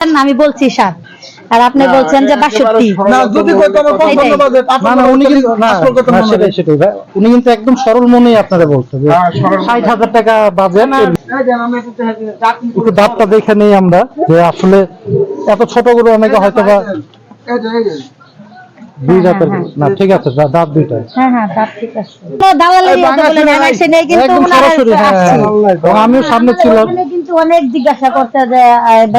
আমি বলছি সাত আর আপনি বলছেন যে বাষট্টি। বাজে উনি কিন্তু না না, সেটাই সেটাই ভাই। উনি কিন্তু একদম সরল মনেই আপনারা বলছে যে হ্যাঁ, ষাট হাজার টাকা বাজেট একটু দাঁতটা দেখে নেই আমরা যে আসলে এত ছোট করে অনেকে হয়তো বা দুই দাঁতের না ঠিক আছে দাঁত দুইটা হ্যাঁ হ্যাঁ তার ঠিক আছে। তো দালালি এই বাংলা বলে শোনা এসে নেই কিন্তু ওনারা সরাসরি আসছে। এবং আমিও সামনে ছিলাম ওখানে কিন্তু অনেক জিজ্ঞাসা করতে যে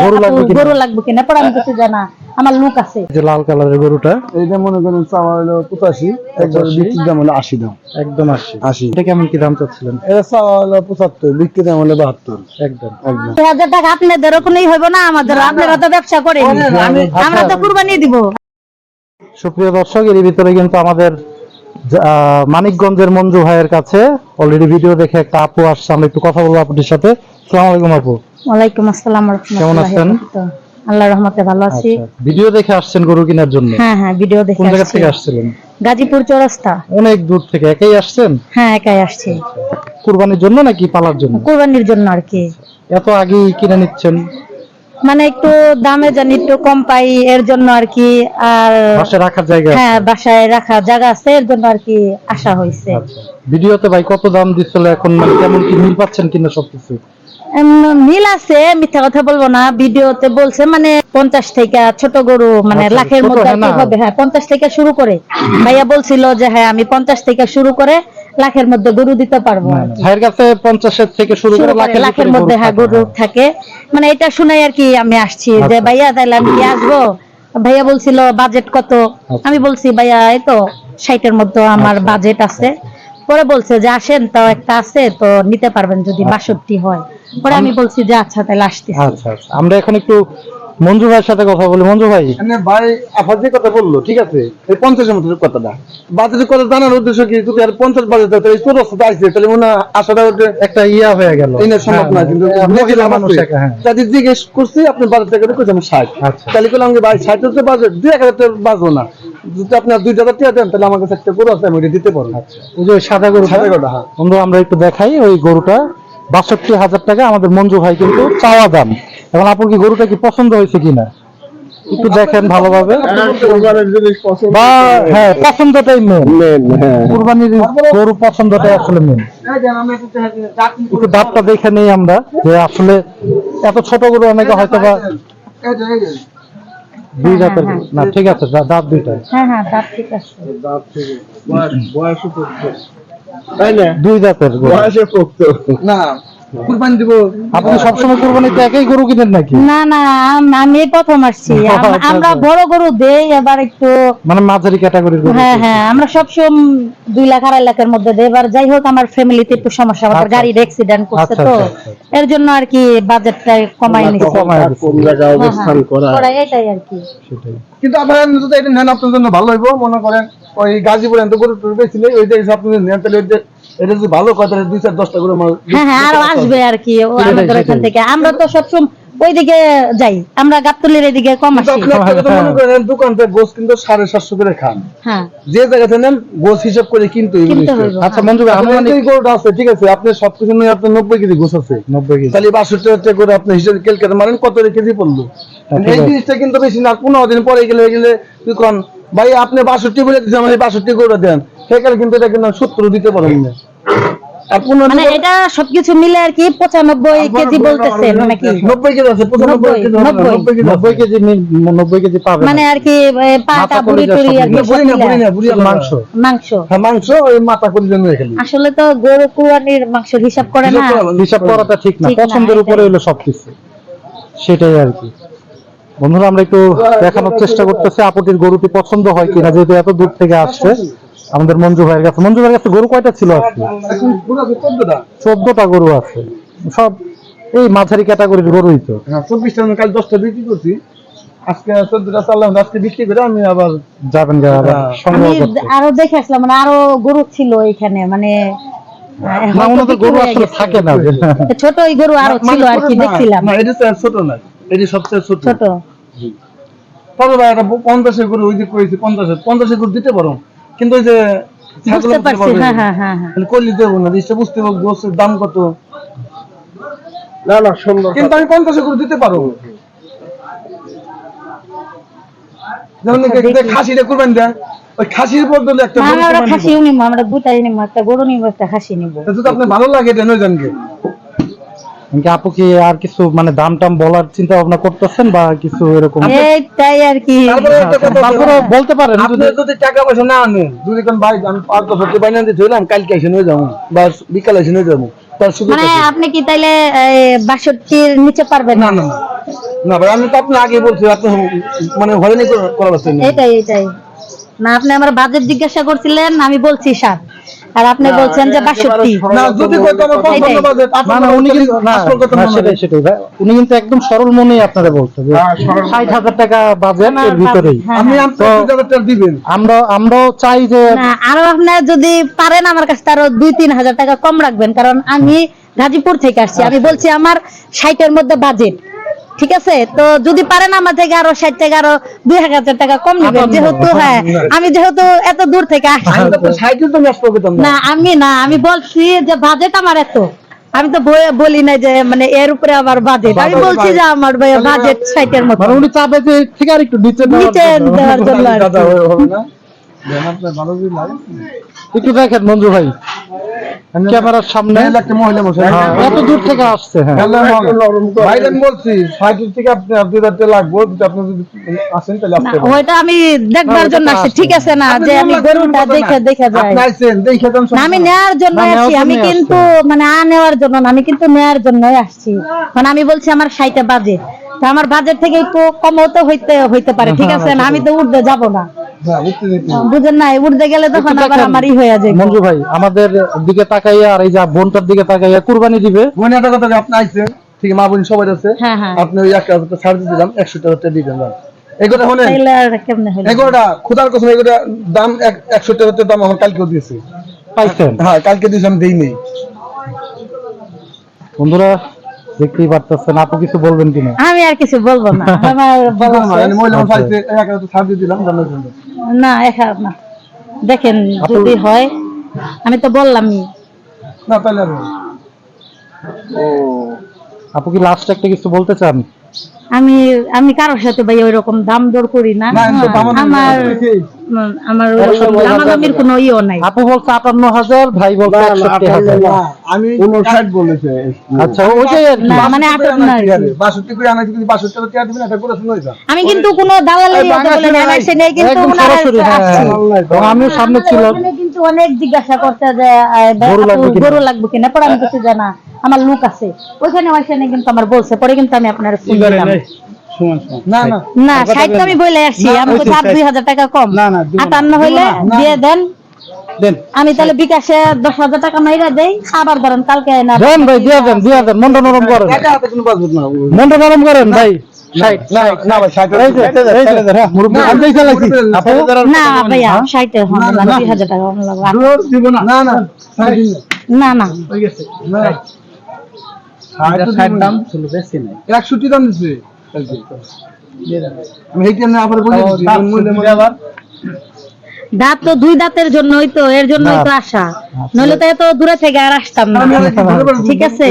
গরু লাগবে কিনা? গরু লাগবে কিনা? পরে আমি কিছু জানা। আমার লোক আছে। যে লাল কালারের গরুটা। এইটা মনে করেন চাওয়া হলো পঁচাশি একবার বিক্রির দাম হলো আশি দাম। একদম আশি। আশি। এটা কেমন কি দাম চাচ্ছিলেন? এটা চাওয়া হলো পঁচাত্তর বিক্রির দাম হলো বাহাত্তর। একদম। একদম হাজার টাকা কোনোই হইব না আমাদের আপনারা তো ব্যবসা করেন। আমরা তো কুরবানি দিব। সুপ্রিয় দর্শক এর ভিতরে কিন্তু আমাদের মানিকগঞ্জের মঞ্জু ভাইয়ের কাছে অলরেডি ভিডিও দেখে একটা আপু আসছে। আমরা একটু কথা বলব আপুটির সাথে। সালাম আলাইকুম আপু। ওয়ালাইকুম আসসালাম কেমন আছেন? আল্লাহ রহমতে ভালো আছি। আচ্ছা ভিডিও দেখে আসছেন গরু কেনার জন্য? হ্যাঁ হ্যাঁ ভিডিও দেখে কোন জায়গা থেকে আসছিলেন? গাজীপুর চৌরাস্তা। অনেক দূর থেকে। একাই আসছেন? হ্যাঁ একাই আসছি। কুরবানির জন্য নাকি পালার জন্য? কুরবানির জন্য আর কি। এত আগেই কিনে নিচ্ছেন? মানে একটু দামে জানি একটু কম পাই এর জন্য আর কি আর বাসে রাখার জায়গা হ্যাঁ বাসায় রাখা জায়গা আছে এর জন্য আর কি আসা হয়েছে আচ্ছা। ভিডিওতে ভাই কত দাম দিচ্ছিল এখন? মানে কেমন কি মিল পাচ্ছেন কিনা সবকিছু? মিল আছে মিথ্যা কথা বলব না ভিডিওতে বলছে মানে পঞ্চাশ থেকে ছোট গরু মানে আচ্ছা, লাখের মধ্যে হ্যাঁ। হবে হ্যাঁ পঞ্চাশ থেকে শুরু করে। ভাইয়া বলছিল যে হ্যাঁ আমি পঞ্চাশ থেকে শুরু করে লাখের মধ্যে গরু দিতে পারব। ভাইয়ের কাছে পঞ্চাশের থেকে শুরু করে লাখের মধ্যে হ্যাঁ গরু। থাকে মানে এটা শুনে আর কি আমি আসছি যে আচ্ছা। ভাইয়া তাহলে আমি কি আসব ভাইয়া বলছিল বাজেট কত আচ্ছা। আমি বলছি ভাইয়া এই তো ষাটের মধ্যে আমার আচ্ছা। বাজেট আছে পরে বলছে যে আসেন তো একটা আছে তো নিতে পারবেন যদি বাষট্টি হয় পরে আমি বলছি যে আচ্ছা তাহলে আসতেছি আচ্ছা আমরা এখন একটু মঞ্জু ভাইয়ের সাথে কথা বলি। মঞ্জু ভাই। ভাই আফার যে কথা বলল ঠিক আছে? এই পঞ্চাশের মতো কথাটা। বাজেটের কথা জানার উদ্দেশ্য কি? যদি আর পঞ্চাশ বাজেট হয়, তাহলে চোর রাস্তাতে আসছে তাহলে মনে হয় আশাটা একটা ইয়া হয়ে গেল। সম্ভব না কিন্তু হ্যাঁ। একা, হ্যাঁ। যাদের জিজ্ঞেস করছি আপনি বাজার ষাট। আচ্ছা। তাহলে করলাম ভাই ষাট হচ্ছে বাজেট দুই এক হাজার বাজবো না। যদি আপনার দুই হাজার টাকা দেন তাহলে আমার কাছে একটা গরু আছে আমি ওটা দিতে পারব। আচ্ছা। ওই যে সাদা গরু সাদা গরুটা, হ্যাঁ। বন্ধু আমরা একটু দেখাই ওই গরুটা। বাষট্টি হাজার টাকা আমাদের মঞ্জু ভাই কিন্তু চাওয়া দাম। এখন আপনার কি গরুটা কি পছন্দ হয়েছে কিনা? একটু দেখেন ভালোভাবে। বা হ্যাঁ পছন্দটাই মেন কুরবানির গরু পছন্দটাই আসলে মেন একটু দাঁতটা দেখে নেই আমরা যে আসলে এত ছোট গরু অনেকে হয়তো বা দুই দাঁতের হ্যাঁ, না ঠিক আছে দাঁত দুইটা হ্যাঁ হ্যাঁ ঠিক আছে। দুই দাঁতের বয়সে পোক্ত না কুরবানি দিব। আপনি সবসময় কুরবানিতে একই গরু কিনেন নাকি? না না আমি প্রথম আসছি। আচ্ছা, আমরা আচ্ছা। বড় গরু দেই এবার একটু মানে মাঝারি ক্যাটাগরির গরু হ্যাঁ হ্যাঁ আমরা সবসময় দুই লাখ আড়াই লাখের মধ্যে দেই। এবার যাই হোক আমার ফ্যামিলিতে একটু সমস্যা আমাদের আচ্ছা, গাড়ির অ্যাক্সিডেন্ট করছে তো। এর জন্য আর কি বাজেটটা কমাই দিচ্ছে। কোন জায়গায় হ্যাঁ। করা এটাই আর কি। সেটাই। কিন্তু আপনারা যদি এটা নেন আপনার জন্য ভালো হইব। মনে করেন ওই গাজীপুর এত গরু টুর পেয়েছিল ওই যে আপনি নেন তাহলে ওই যে- এটা যদি ভালো কথা দুই চার দশটা করে হ্যাঁ হ্যাঁ আরও আসবে আর কি আমাদের এখান থেকে। আমরা তো সবসময় ওইদিকে যাই আমরা গাবতলির এদিকে কম আসি। মনে করেন গোস কিন্তু সাড়ে সাতশো করে খান। হ্যাঁ। যে জায়গাতে নেন গোস হিসাব করে কিন্তু আচ্ছা মঞ্জু ভাই আনুমানিক গরুটা আছে ঠিক আছে আপনি সবকিছু নিয়ে আপনার নব্বই কেজি গোস আছে নব্বই কেজি। তাহলে বাষট্টি হাজার করে আপনি হিসাবে ক্যালকুলেট মারেন কত কেজি পড়ল? এই জিনিসটা কিন্তু বেশি না পনেরো দিন পরে গেলে গেলে তুই কন ভাই আপনি বাষট্টি বলে দিচ্ছেন আমার বাষট্টি করে দেন। সেখানে কিন্তু এটা কিন্তু সত্তর দিতে পারেন না। আর মানে এটা সবকিছু মিলে আর কি পঁচানব্বই কেজি বলতেছেন নাকি? নব্বই কেজি আছে পঁচানব্বই কেজি হবে না, নব্বই। নব্বই কেজি নব্বই কেজি নি- নব্বই কেজি পাবে মানে আর কি পাটা বুড়ি টুড়ি আর কি মিলে। সব বুড়ি না বুড়ি মিলে। না বুড়ি আলাদা। মাংস। মাংস। হ্যাঁ মাংস ওই মাথা করে জন্য আসলে তো গরু কুরবানির মাংসের হিসাব করে না। হিসাব করাটা ঠিক না। পছন্দের উপরে হলো সবকিছু। সেটাই আর কি। বন্ধুরা আমরা একটু দেখানোর চেষ্টা করতেছি আপুটির গরুটি পছন্দ হয় কিনা যেহেতু এত দূর থেকে আসছে। আমাদের মঞ্জু ভাইয়ের কাছে। মঞ্জু ভাইয়ের কাছে গরু কয়টা ছিল চোদ্দটা গরু আছে। সব এই মাঝারি ক্যাটাগরির গরুই তো। হ্যাঁ চব্বিশটা আমি কাল দশটা বিক্রি করছি। আজকে চোদ্দটা চাললাম আজকে বিক্রি করে আমি আবার যাবেন হ্যাঁ। আরও দেখে আসলাম মানে আরও গরু ছিল এখানে মানে গরু আসলে থাকে না। ছোট ওই গরু আরও মানে ছিল আর কি ছোট দেখছিলাম। না এটা ছোট না। এটি সবচেয়ে ছোট। ছোট। তবে একটা ওই যে করেছি পঞ্চাশের পঞ্চাশের করে দিতে পারো? কিন্তু ওই যে বুঝতে পারছি হ্যাঁ হ্যাঁ হ্যাঁ হ্যাঁ। দেবো না জিনিসটা বুঝতে পারব গোসের দাম কত। না না সুন্দর কিন্তু আমি পঞ্চাশে করে দিতে পারব যেমন যে খাসিটা কুরবানি দেয় ওই খাসির বদলে একটা আমরা খাসিও। নিবো আমরা দুটাই নিবো একটা গরু নিবো একটা খাসি নিবো তা যদি আপনার ভালো লাগে এটা নয় জানকে। আপু কি আর কিছু মানে দাম টাম বলার চিন্তা ভাবনা করতেছেন বা কিছু এরকম? এইটাই আর কি। তারপরে বলতে পারেন আপনি যদি- টাকা পয়সা না আনেন যদি কোন ভাই আমি পাঁচ বছর বাইনা দিয়ে ধরলাম কালকে এসে নিয়ে যাব। বা বিকালে এসে নিয়ে যাব। মানে আপনি কি তাইলে বাষট্টির নিচে পারবেন? না না না। না ভাই আমি তো আপনি আগে বলছি আপনি মানে নিয়ে করা এটাই এটাই না আপনি আমার বাজেট জিজ্ঞাসা করছিলেন আমি বলছি সাত আর আপনি বলছেন যে বাষট্টি। না যদি কই তো আমার পছন্দ এটাই। বাজে না না উনি কিন্তু না না, সেটাই সেটাই। ভাই। উনি কিন্তু একদম সরল মনেই আপনারা বলছে যে ষাট হাজার টাকা বাজেট এর ভিতরেই। হ্যাঁ, হ্যাঁ। টাকা দিবেন। আমরা আমরাও চাই যে না আরও আপনার যদি পারেন আমার কাছে আরও দুই তিন হাজার টাকা কম রাখবেন কারণ আমি গাজীপুর থেকে আসছি। আমি বলছি আমার ষাটের মধ্যে বাজেট ঠিক আছে? তো যদি পারেন আমার থেকে আরও ষাট টাকা আরও দুই হাজার টাকা কম নেবেন। যেহেতু হ্যাঁ আমি যেহেতু এত দূর থেকে আসছি। না আমি না আমি বলছি যে বাজেট আমার এত। আমি তো বলি না যে মানে এর উপরে আমার বাজেট আমি বলছি যে আমার বাজেট ষাটের মতো। মানে উনি চাবে যে ঠিক আর একটু নিচে নিচে দেওয়ার জন্য আর কি। দাদা হবে না দেন আপনার ভালো যদি লাগে একটু দেখেন মঞ্জু ভাই। ক্যামেরার সামনে। একটা মহিলা মশাই হ্যাঁ, এত দূর থেকে আসছে হ্যাঁ। ভাইরা আমি বলছি সাইকেল থেকে আপনি আপনি রাতে লাগবো যদি আপনি যদি আসেন তাহলে আসতে ওইটা আমি দেখবার জন্য আসছি। ঠিক আছে না যে আমি গরুটা দেখে দেখে যাই। আপনি আইছেন দেখে যান আমি নেওয়ার জন্য আসছি। আমি কিন্তু মানে আ নেওয়ার জন্য না আমি কিন্তু নেওয়ার জন্যই আসছি। মানে আমি বলছি আমার ষাটটা বাজে আমার বাজেট থেকে একটু কমও তো হইতে হইতে পারে ঠিক আছে না? আমি তো উঠতে যাব না। হ্যাঁ বুঝেন না উঠতে গেলে তখন আবার আমারই হয়ে যায়। মঞ্জু ভাই আমাদের দিকে তাকাইয়া আর এই যে বোনটার দিকে তাকাইয়া কুরবানি দিবে। মনে একটা কথা আপনি আইছেন ঠিক মা বোন সবাই আছে হ্যাঁ হ্যাঁ। আপনি ওই এক হাজার ছাড় দিলাম একশো টাকা দিবেন যান। এগুলো শোনেন তাইলে আর কেমনে হইল? এগুলোটা খুদার কথা এগুলো দাম একশো টাকার দাম আমার কালকেও দিয়েছে। পাইছেন? হ্যাঁ কালকে দিয়েছি আমি নেই বন্ধুরা দেখতেই পারতেছেন আপু কিছু বলবেন কিনা? আমি আর কিছু বলব না। আমার বলা মহিলা আচ্ছা। পাইছে এক হাজার ছাড় দিয়ে দিলাম জানার জন্য। না একা না। দেখেন যদি হয় আমি তো বললামই। না তাহলে ও আপু কি লাস্ট একটা কিছু বলতে চান? আমি আমি কারোর সাথে ভাই ওইরকম দাম দর করি না। আমার আমার কোনো ইও নাই। আপু বলছে আটান্ন হাজার ভাই বলছে একষট্টি হাজার। আমি উনষাট। বলেছে। আচ্ছা ওইটাই আর না মানে করে টাকা টাকা দিবেন এটা করে শুনে যান আমি কিন্তু কোনো দালালের ইয়েতে বলি না আমি নেই কিন্তু সরাসরি হ্যাঁ আসছি। সামনে ছিলাম। ওখানে কিন্তু অনেক জিজ্ঞাসা করতে যে গরু লাগবে কিনা? পরে আমি কিছু জানা আমার লোক আছে। ওইখানে ওইখানে কিন্তু আমার বলছে পরে কিন্তু আমি আপনার ফোন দিলাম। না না। না ষাট তো আমি বলে আসছি আমি দুই হাজার টাকা কম। আটান্ন হইলে দিয়ে দেন। দেন। আমি তাহলে বিকাশে দশ হাজার টাকা মাইরা দেই আবার ধরেন কালকে না দেন ভাই দিয়া দেন দিয়া দেন মনটা নরম করেন। না মনটা নরম করেন ভাই। না না যে হ্যাঁ, না না না না না। না না না না ষাট দাম না দিচ্ছি দাঁত তো দুই দাঁতের জন্যই তো এর জন্যই তো আসা নইলে তো এত দূরে থেকে আর আসতাম না। ঠিক আছে?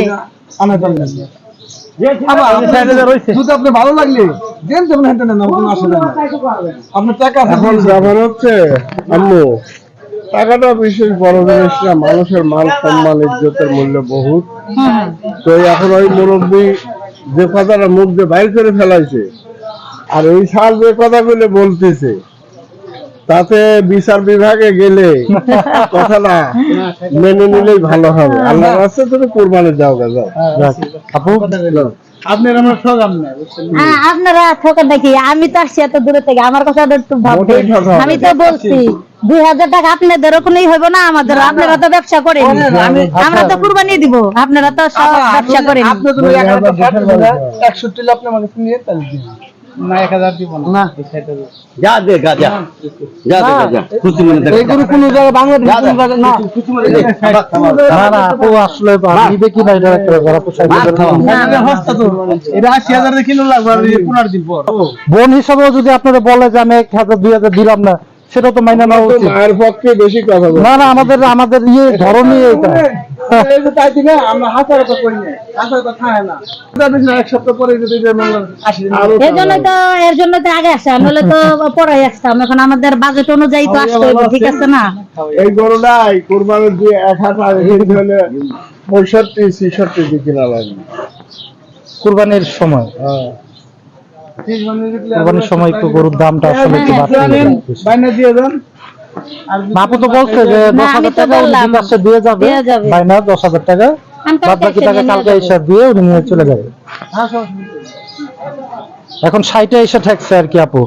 ভালো লাগলে আম্মু টাকাটা বিশেষ বড় জিনিস না মানুষের মান সম্মান ইজ্জতের মূল্য বহুত। হুম তো এখন ওই মুরব্বী যে কথাটা মুখ দিয়ে বাইর করে ফেলাইছে আর এই সার যে কথাগুলো বলতেছে তাতে বিচার বিভাগে গেলে কথা না মেনে নিলেই ভালো হবে। আল্লাহ রাস্তা তুমি কোরবানি যাও গা যাও। আপু? আপনার আমার সগাম না হ্যাঁ, আপনারা ঠকেন নাকি? আমি তো আসছি এত দূরে থেকে আমার কথা একটু ভাববেন। হবে আমি তো বলছি দুই হাজার টাকা আপনাদের কোনোই হইব না আমাদের আপনারা তো ব্যবসা করেন। আমরা তো কুরবানি দিব আপনারা তো সব ব্যবসা করেন। না, একষট্টি লাখ আমাকে নিয়ে তাহলে দিবেন। না এক হাজার দিব না। যা দে গা যা। যা দে গা যা। খুশি মনে দে এই গরু কোনো বাংলাদেশ কোনো জায়গায় না। না না আপু আসলে নিবে কি না এটা একটা ব্যাপার আপু সাইড করে দাও। এটা আশি হাজার কিলো লাগবে আর এই পনেরো দিন পর। বোন হিসাবে যদি আপনারা বলে যে আমি এক হাজার দুই হাজার দিলাম না সেটা তো মাইনা নেওয়া উচিত। মায়ের পক্ষে বেশি কথা না না আমাদের আমাদের ইয়ে ধরনই এটা। এই তাই দিকে আমরা হাজার কথা কই না হাজার কথা হয় না। এটা বেশি এক সপ্তাহ পরে যদি যে আসি আরও তো এর জন্য তো আগে আসা নাহলে তো পরে আসতাম। এখন আমাদের বাজেট অনুযায়ী তো আসতে হবে ঠিক আছে না? এই গরুটাই কোরবানির দিয়ে এক হাজার পঁয়ষট্টি ছেষট্টি কিনা লাগে কুরবানির সময়। কুরবানির সময় একটু গরুর দামটা আসলে একটু না, তো বলছে যে না, দশ হাজার টাকা উনি বিকাশে দিয়ে যাবে। বাইনা দশ হাজার টাকা। বাদ বাকি টাকা কালকে এসে দিয়ে উনি নিয়ে চলে যাবে। হ্যাঁ, এখন ষাটে এসে ঠেকছে আর কি আপু।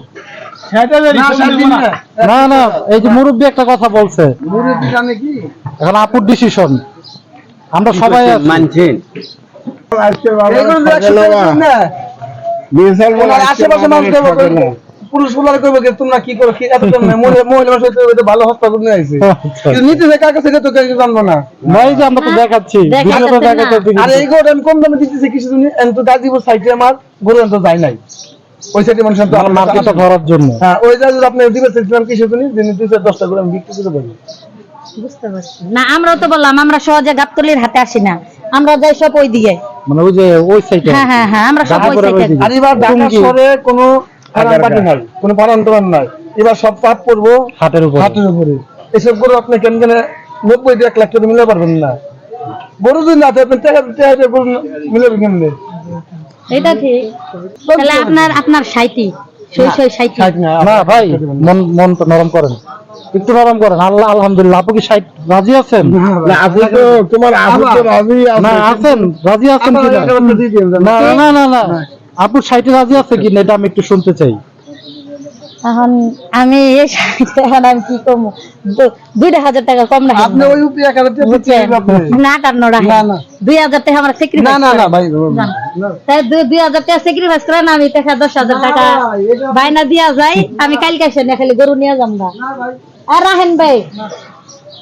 না না। এই যে মুরব্বী একটা কথা বলছে। মুরব্বি জানে কি? এখন আপুর ডিসিশন আমরা সবাই আছি। আশেপাশে মানুষ পুরুষগুলার করবে কি তোমরা কি করো? কি এত জন্য মহিলা মহিলা মানুষ হইতে হইতে ভালো হস্তাক্ষর নিয়ে আইছে। আচ্ছা। কিন্তু নিতে যে কার কাছে তো কেউ জানব না? নয় যে আমরা তো দেখাচ্ছি। দেখাচ্ছেন ভিডিওতে না। দেখাতে আর এই গোটা আমি কম দামে দিতেছি কিছু দিন এত গাজীপুর সাইডে আমার গরু এত যায় নাই। ওই সাইডে মানুষ তো আমার ধরার জন্য। হ্যাঁ ওই আপনি দিবে কিছু দিন দুই চার দশটা করে আমি বিক্রি করে দেবো। না আমরাও তো বললাম আমরা সহজে গাবতলির হাতে আসি না। আমরা যাই সব ওই দিকে মানে ওই যে ওই সাইডে হ্যাঁ হ্যাঁ হ্যাঁ আমরা সব ওই সাইডে আর এবার ঢাকা শহরে কোনো। নাই কোনো নাই। এবার সব পাপ পড়ব হাটের উপর। হাটের উপরে। এসব গরু আপনি কেন কেন নব্বই দিয়ে এক লাখ টাকা মিলে পারবেন না। গরু যদি না থাকে টাকা টাকা গরু মিলাবেন কেমনে? এটা ঠিক। তাহলে আপনার আপনার সাইটি সই সই সাইটি না না ভাই মন মন তো নরম করেন। একটু নরম করেন। আল্লাহ আলহামদুলিল্লাহ। আপু কি ষাট রাজি আছেন? না, আপনি তো তোমার আপু তো রাজি না আছেন? রাজি আছেন দিন না না না না। আপু ষাটে রাজি আছে কিনা? এটা আমি একটু শুনতে চাই। এখন আমি এই সাইটে এখন আমি কি কমু দুইটা হাজার টাকা কম রাখেন আপনি ওই উপরে এক হাজার টাকা। না আটান্ন না, না। দুই হাজার টাকা আমরা না না না ভাই না। না। তাই দুই- হাজার টাকা করেন আমি টাকা দশ হাজার টাকা বাইনা দিয়া যাই আমি কালকে এসে না খালি গরু নিয়ে যাম না। আর রাহেন ভাই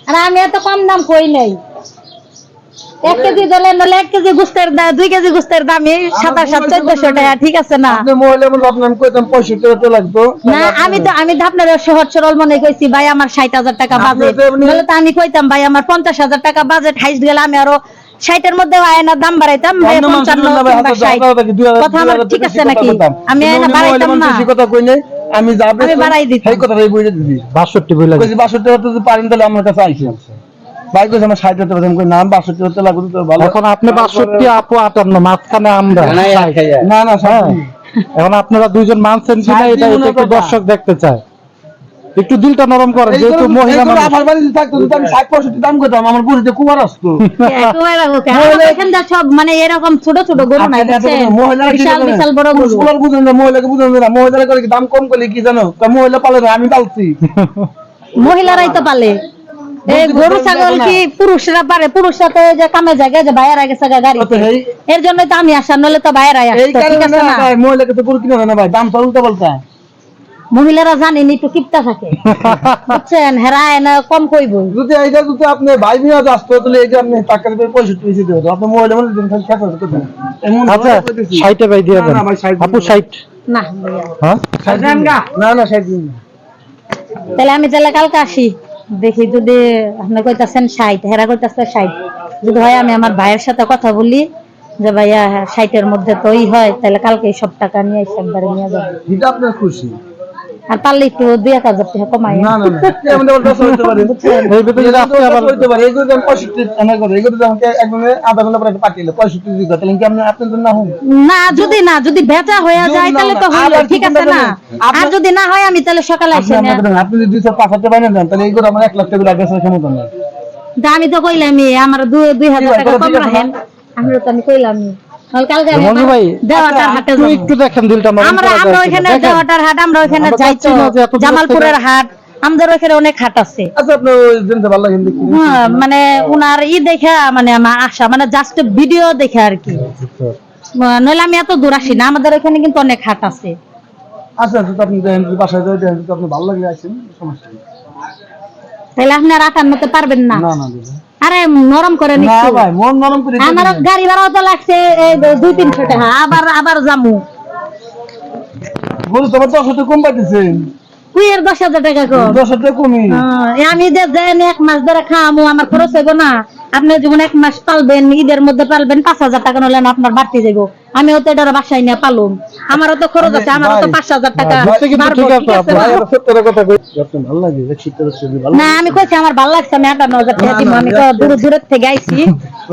আর আমি এত কম দাম কই নাই। এক কেজি দলে নলে এক কেজি গুস্তের দুই কেজি গুস্তের সাতাশ সাত চোদ্দশো টাকা ঠিক আছে না? না আমি তো আমি তো আপনার সহজ সরল মনে কইছি ভাই আমার ষাট হাজার টাকা বাজেট তো বলে তো আমি কইতাম ভাই আমার পঞ্চাশ হাজার টাকা বাজেট হাইস্ট গেলে আমি আরও ষাটের মধ্যে আয়নার দাম বাড়াইতাম পঞ্চান্ন কথা আমার ঠিক আছে নাকি? আমি আয়না বাড়াইতাম না। কথা কই নাই। আমি যা আমি বাড়াই দিই সেই কথাটাই বুঝে দিবি। বাষট্টি বলে কইছি 62 হতে যদি পারেন তাহলে আমার কাছে আইসি ভাই কইছে আমার ষাট টাকা আমি কই না আমি বাষট্টি টাকা লাগবে তো ভালো। এখন আপনি বাষট্টি আপু আটান্ন মাঝখানে আমরা। না। না না হ্যাঁ। এখন আপনারা দুইজন মানছেন কিনা এটা একটু দর্শক দেখতে চায়। একটু দিলটা নরম করেন যেহেতু মহিলা মানুষ। আমার বাড়িতে থাকতো যদি আমি ষাট পঁয়ষট্টি দাম করতাম আমার বুড়িতে কুমার আসতো। তোমার রাখো কেন? আমাদের এখানকার সব মানে এরকম ছোট ছোট গরু নাই আপনার এত বুঝছেন? মহিলারা কি বিশাল বিশাল বড় গরু। পুরুষগুলার বুঝেন না, মহিলাকে বুঝেন না মহিলারা করে কি দাম কম করলে কি জানো? তা মহিলা পালে না আমি পালছি। মহিলারাই তো পালে। এই গরু ছাগল না? কি পুরুষরা পারে? পুরুষরা তো এই যে কামে জায়গায় যে বাইরে গেছে গা গাড়ি এর জন্য তো আমি আসা নলে তো বাইরে এই ঠিক কারণে আছে না না? ভাই, মহিলাকে তো গরু কিনে না ভাই দাম তো উল্টা পাল্টা। মহিলারা জানেন একটু কিপটা থাকে। বুঝছেন? হেরায় না কম কইব যদি এইটা যদি আপনি ভাই মিয়া আসতো তাহলে এই যে আপনি টাকা দিয়ে পঁয়ষট্টি বেশি দেবো আপনি মহিলা মানুষ দিন খালি খেতে হতো এমন আচ্ছা। ষাটে ভাই দিয়ে না, দেন। আপু দিন না। ষাট। না হ্যাঁ? না। না ষাট দিন না। তাহলে আমি তাহলে কালকে আসি। দেখি যদি আপনি কইতাছেন ষাট হেরা কইতাছে ষাট। যদি হয় আমি আমার ভাইয়ের সাথে কথা বলি যে ভাইয়া ষাটের মধ্যে তো ই হয় তাহলে কালকে সব টাকা নিয়ে এসে একবারে নিয়ে যাব। এটা আপনার খুশি। আর পারলে একটু দুই এক হাজার টাকা কমাই। না না না। দশ এই ভিতরে যদি আবার পারে। এই যদি আমি পঁয়ষট্টি এনে করে এই যদি আমাকে একজনে আধা ঘণ্টা পরে একটা পাঠিয়ে পঁয়ষট্টি দিতে তাহলে কি আপনি আপনার জন্য না হোক না যদি না যদি বেচা হয়ে যায় তাহলে তো হয়, ঠিক আছে না? আর যদি না হয় আমি তাহলে সকালে আসি না? আপনি যদি দুইশো পাঁচ হাজার বাইনে দেন তাহলে এই করে আমার এক লাখ টাকা লাগে ক্ষমতা নেই। তা আমি তো কইলামই আমার দুই হাজার টাকা কম রাখেন। আমি তো আমি কইলামই। জামালপুরের হাট আমাদের অনেক হাট আছে। আচ্ছা দেখি। হ্যাঁ, মানে উনার ই দেখা মানে আমার আশা মানে জাস্ট ভিডিও দেখে আর কি। নইলে আমি এত দূর আসি না আমাদের ওইখানে কিন্তু অনেক হাট আছে। আচ্ছা আচ্ছা আপনি বাসায় যাই দেন ভালো লাগলে আসেন সমস্যা নেই। তাহলে আপনি আর আটান্নতে পারবেন না? না না দিদি। আরে নরম করে না ভাই মন নরম করে আমার গাড়ি ভাড়া তো লাগছে এই দুই তিনশো টাকা। আবার আবার জামু বলছো তো দশ কম পাইতেছেন কুইয়ের দশ হাজার টাকা কম দশ হাজার টাকা কমই। হ্যাঁ, আমি যে এক মাস ধরে খামু আমার খরচ হইব না। আপনি যখন এক মাস পালবেন ঈদের মধ্যে পালবেন পাঁচ হাজার টাকা নলেন আপনার বাড়তি যাইব। আমিও তো এটা বাসায় নিয়ে পালুম। আমারও তো খরচ আছে আমারও তো পাঁচ হাজার টাকা। ভাই না? এটা সত্যের কথা কই আপনার ভালো লাগে যে শীতের ছবি ভালো না আমি কইছি আমার ভালো লাগছে আমি আটান্ন হাজার টাকা দিব আমি তো দূর দূরের থেকে আইছি।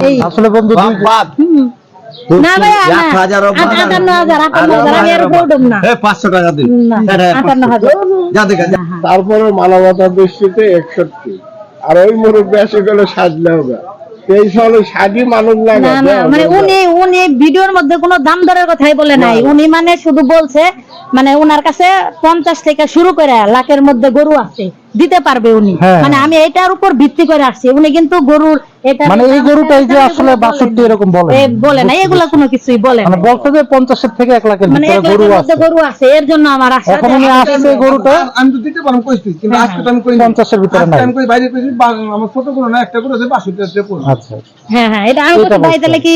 এই আসলে বন্ধু না আট- আটান্ন হাজার আটান্ন হাজার আমি আর বললাম না। পাঁচশো টাকা দিন। আটান্ন হাজার। যা দেখা যা তারপরে মানবতার দৃষ্টিতে একষট্টি। আর ওই মুরব্বী এসে গেলে সাজলে হবে এই সালে সাজি মানুষ না না মানে উনি উনি ভিডিওর মধ্যে কোনো দাম দরের কথাই বলে নাই। উনি মানে শুধু বলছে মানে উনার কাছে পঞ্চাশ থেকে শুরু করে লাখের মধ্যে গরু আছে। দিতে পারবে উনি। হ্যাঁ। মানে আমি এটার উপর ভিত্তি করে আসছি। উনি কিন্তু গরুর এটা মানে এই গরুটাই যে আসলে বাষট্টি এরকম বলে। বলে না এগুলা কোনো কিছুই বলে না। মানে বলছে যে পঞ্চাশের থেকে এক লাখের মানে ভিতরে গরু আছে। গরু আছে এর জন্য আমার আশা এখন উনি আসছে গরুটা। আমি তো দিতে কইছি কিন্তু হ্যাঁ, আজকে তো আমি কই পঞ্চাশের ভিতরে নাই। আমি কই বাইরে কইছি আমার ছোট করে না একটা করে আছে বাষট্টি হাজার টাকা আচ্ছা। হ্যাঁ হ্যাঁ এটা আমি ভাই তাহলে কি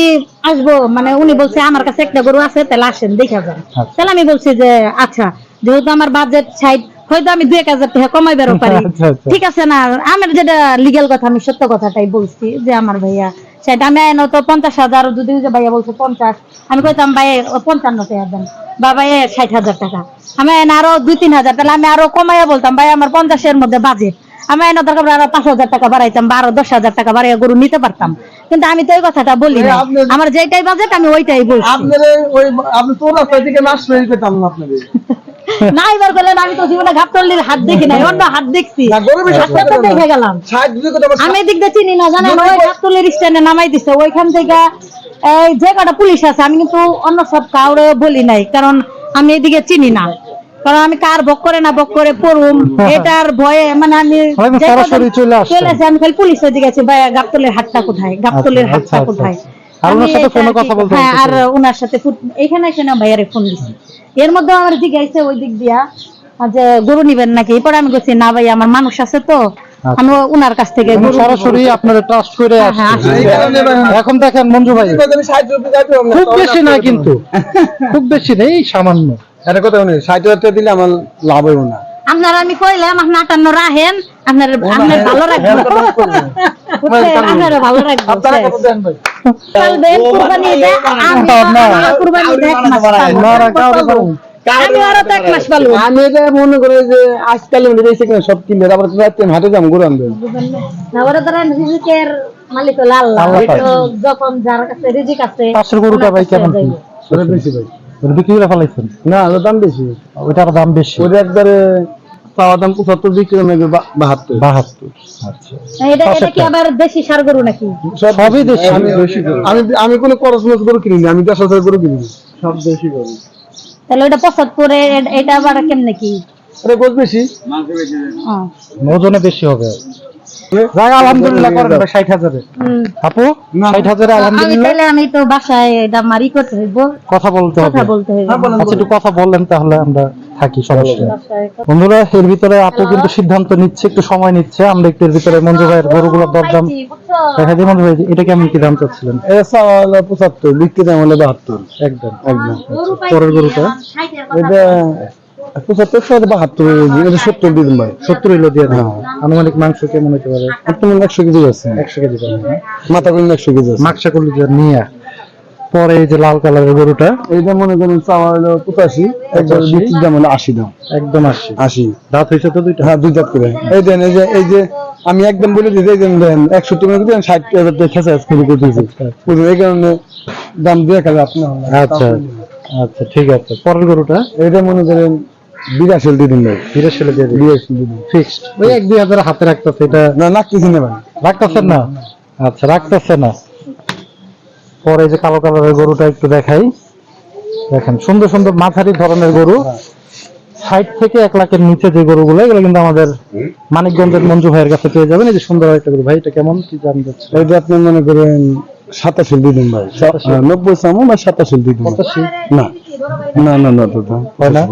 আসব? মানে উনি বলছে আমার কাছে একটা গরু আছে তাহলে আসেন দেখা যান আচ্ছা। তাহলে আমি বলছি যে আচ্ছা যেহেতু আমার বাজেট সাইড হয়তো আমি দুই এক হাজার টাকা কমাই বেরো পারি। আচ্ছা, আচ্ছা। ঠিক আছে না আমার যেটা লিগেল কথা আমি সত্য কথাটাই বলছি যে আমার ভাইয়া সেটা আমি আইন তো পঞ্চাশ হাজার যদি ভাইয়া বলছে পঞ্চাশ আমি কইতাম ভাই পঞ্চান্ন টাকা দেন বা ভাই ষাট হাজার টাকা। আমি আইন আরও দুই তিন হাজার তাহলে আমি আরও কমাইয়া বলতাম ভাই আমার পঞ্চাশের মধ্যে বাজেট। আমি আইন দরকার আরও পাঁচ হাজার টাকা বাড়াইতাম বারো দশ হাজার টাকা বাড়াইয়া গরু নিতে পারতাম। কিন্তু আমি তো ওই কথাটা বলি না। আমার যেটাই বাজেট আমি ওইটাই বলছি। আপনার এই- ওই আপনি তোর রাস্তা থেকে হয়ে পেতাম না আপনাদের? না এবার করলেন আমি তো জীবনে হাত দেখি নাই অন্য হাত দেখছি হাতটা। দেখে গেলাম আমি এদিক দিয়ে চিনি না জানেন ওই স্ট্যান্ডে নামাই দিছে ওইখান থেকে এই যে কটা পুলিশ আছে আমি কিন্তু অন্য সব কাউরে বলি নাই কারণ আমি এদিকে চিনি না কারণ আমি কার বক করে না বক করে পড়ুম এটার ভয়ে মানে আমি চলে। আসি আমি খালি পুলিশের দিকে আছি ভাই গাবতলের হাটটা কোথায় গাবতলের আচ্ছা, হাটটা আচ্ছা, কোথায় আচ্ছা। আর ওনার সাথে এটা ফোনে কথা বলতে হ্যাঁ আর ওনার সাথে এখানে এসে না ভাইয়ারে ফোন দিছি। এর মধ্যে আমার দিকে আইছে ওই দিক দিয়া যে গরু নিবেন নাকি? এরপরে আমি বলছি না ভাই আমার মানুষ আছে তো। আমি ওনার কাছ থেকে সরাসরি আপনারা ট্রাস্ট করে হ্যাঁ, হ্যাঁ, এখন দেখেন মঞ্জু ভাই আমি খুব বেশি না কিন্তু। খুব বেশি নেই সামান্য। একটা কথা শুনি ষাট হাজার টাকা দিলে আমার লাভ হইব না। আপনার আমি কইলাম আপনি আটান্ন রাখেন। আপনার আপনার ভালো রাখব বুঝছেন? আপনার ভালো রাখব আপনারা কত দেন ভাই। পালবেন কুরবানি ঈদে আমি কুরবানি ঈদে এক মাস পালবো। না, না, কাউরে পালবো। আমি আরও তো এক মাস পালবো আমি এটা মনে করি যে আজকাল মধ্যে বেশি কিনা সব কিনবে তারপরে তো রাত্রে হাটে যাব ঘুরে আনবেন না ওরা রিজিকের মালিক হলো আল্লাহ। আল্লাহ পাক। তো যখন যার কাছে রিজিক আছে পাশের গরুটা ভাই কেমন কি? যাইবো। বেশি ভাই। বিক্রি করে ফেলাইছেন? না ওটার দাম বেশি। ওইটার দাম বেশি। ওটা একবারে পাওয়া দাম পঁচাত্তর বিক্রি করে নাকি বা- বাহাত্তর। বাহাত্তর। আচ্ছা। এটা এটা কি আবার দেশি সার গরু নাকি? সবই দেশি। আমি আমি আমি কোনো খরচ মরচ করে কিনিনি আমি দশ হাজার করে কিনি সব দেশি গরু। তাহলে ওটা পঁচাত্তরে এটা আবার কেমনে কি? ওটা গোছ বেশি। ওজনে বেশি হবে। যাই আলহামদুলিল্লাহ করেন ভাই ষাট হাজারে। আপু ষাট হাজারে আলহামদুলিল্লাহ। তাহলে আমি তো বাসায় এটা মারি করতে হইব। কথা বলতে হবে। কথা বলতে হইব। আচ্ছা একটু কথা বললেন তাহলে আমরা থাকি সমস্যা বন্ধুরা এর ভিতরে আপু কিন্তু সিদ্ধান্ত নিচ্ছে একটু সময় নিচ্ছে আমরা একটু এর ভিতরে মঞ্জু ভাইয়ের গরুগুলোর দরদাম দেখা দিই মঞ্জু ভাই এটা কেমন কি দাম চাচ্ছিলেন? পঁচাত্তর বিক্রি দাম হলো বাহাত্তর। একদম একদম। পরের গরুটা? এটা পঁচাত্তর সাথে বাহাত্তর এটা সত্তর দিয়ে ভাই। সত্তর হইল দিয়ে দেন। হ্যাঁ। আনুমানিক মাংস কেমন হতে পারে? আপনার একশো কেজি আছে। একশো কেজি পাবেন মাথা করলে একশো কেজি আছে। মাকসা করলি নিয়ে পরে এই যে লাল কালারের গরুটা এইটা মনে করেন চাওয়া হলো পঁচাশি একবার বিক্রির দাম হলো আশি দাম। একদম আসি আশি। দাঁত হয়েছে তো দুইটা? হ্যাঁ দুই জাত করে। এই দেন এই যে এই যে আমি একদম বলে দিই এই দেন দেন একষট্টি মনে করেন ষাট হাজার টাকা খেসা করে দিয়েছি বুঝলেন এই কারণে দাম দিয়ে খাবে আপনার আচ্ছা আচ্ছা ঠিক আছে। পরের গরুটা? এটা মনে করেন বিরাশি দিয়ে দিন ভাই। ফিরে ছেলে দিয়ে দিই বিরাশি দিয়ে দিন। ফিক্সড ওই এক দুই হাজার হাতে রাখতেছে এটা না না কিছু নেই ভাই। রাখতেছেন না? আচ্ছা রাখতেছে না। পরে যে কালো কালারের গরুটা একটু দেখাই। দেখেন সুন্দর সুন্দর মাঝারি ধরনের গরু। ষাট থেকে এক লাখের নিচে যে গরুগুলো এগুলো কিন্তু আমাদের মানিকগঞ্জের মঞ্জু ভাইয়ের কাছে পেয়ে যাবেন। এই যে সুন্দর একটা গরু। ভাই এটা কেমন? কি জান যাচ্ছে? এইটা আপনি মনে করেন সাতাশি দিয়ে দিন ভাই। নব্বই সামো বা সাতাশি দিয়ে দিন। না। না না না দাদা হয় না?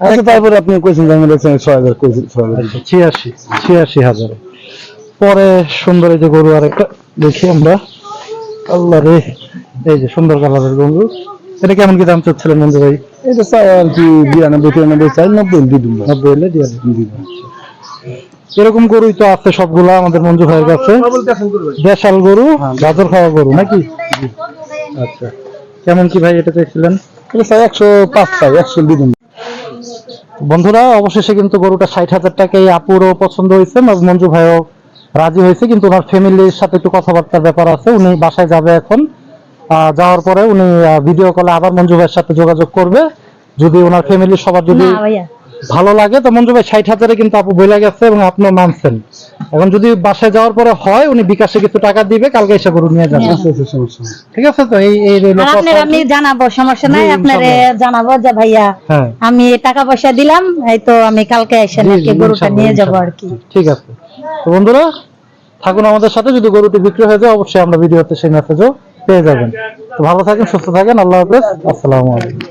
আচ্ছা তারপরে আপনি কইছেন যে আমি দেখছেন ছয় হাজার কইছেন ছয় হাজার। আচ্ছা ছিয়াশি ছিয়াশি হাজার। পরে সুন্দর এই যে গরু আরেকটা দেখি আমরা। আল্লাহ রে। এই যে সুন্দর কালারের গরু এটা কেমন কি দাম চাচ্ছিলেন মঞ্জু ভাই? এটা চাই আর কি বিরানব্বই তিরানব্বই চাই নব্বই দিয়ে দিব। নব্বই হলে দিয়ে দিবেন। এরকম গরুই তো আছে সবগুলা আমাদের মঞ্জু ভাইয়ের কাছে। দেশাল গরু গাজর খাওয়া গরু নাকি? আচ্ছা। কেমন কি ভাই এটা চাইছিলেন? এটা চাই একশো পাঁচ চাই একশো দিয়ে দিব। বন্ধুরা অবশেষে কিন্তু গরুটা ষাট হাজার টাকায় আপুরও পছন্দ হয়েছে মঞ্জু ভাইও রাজি হয়েছে কিন্তু ওনার ফ্যামিলির সাথে একটু কথাবার্তার ব্যাপার আছে। উনি বাসায় যাবে এখন। যাওয়ার পরে উনি ভিডিও কলে আবার মঞ্জু ভাইয়ের সাথে যোগাযোগ করবে। যদি ওনার ফ্যামিলির সবার যদি ভালো লাগে তো মঞ্জু ভাই ষাট হাজারে কিন্তু আপু বলে গেছে এবং আপনিও মানছেন। এখন যদি বাসায় যাওয়ার পরে হয় উনি বিকাশে কিছু টাকা দিবে কালকে এসে গরু নিয়ে যাবে। আচ্ছা আচ্ছা নেই। ঠিক আছে তো? এই এই আপনার আমি জানাব সমস্যা নাই আপনারে জানাব যে ভাইয়া হ্যাঁ। আমি টাকা পয়সা দিলাম এই তো আমি কালকে এসে নাকি গরুটা নিয়ে যাব। আর কি। ঠিক আছে। তো বন্ধুরা, থাকুন আমাদের সাথে। যদি গরুটি বিক্রি হয়ে যায়, অবশ্যই আমরা ভিডিওতে সেই মেসেজও পেয়ে যাবেন। তো ভালো থাকেন, সুস্থ থাকেন। আল্লাহ হাফেজ। আসসালামু আলাইকুম।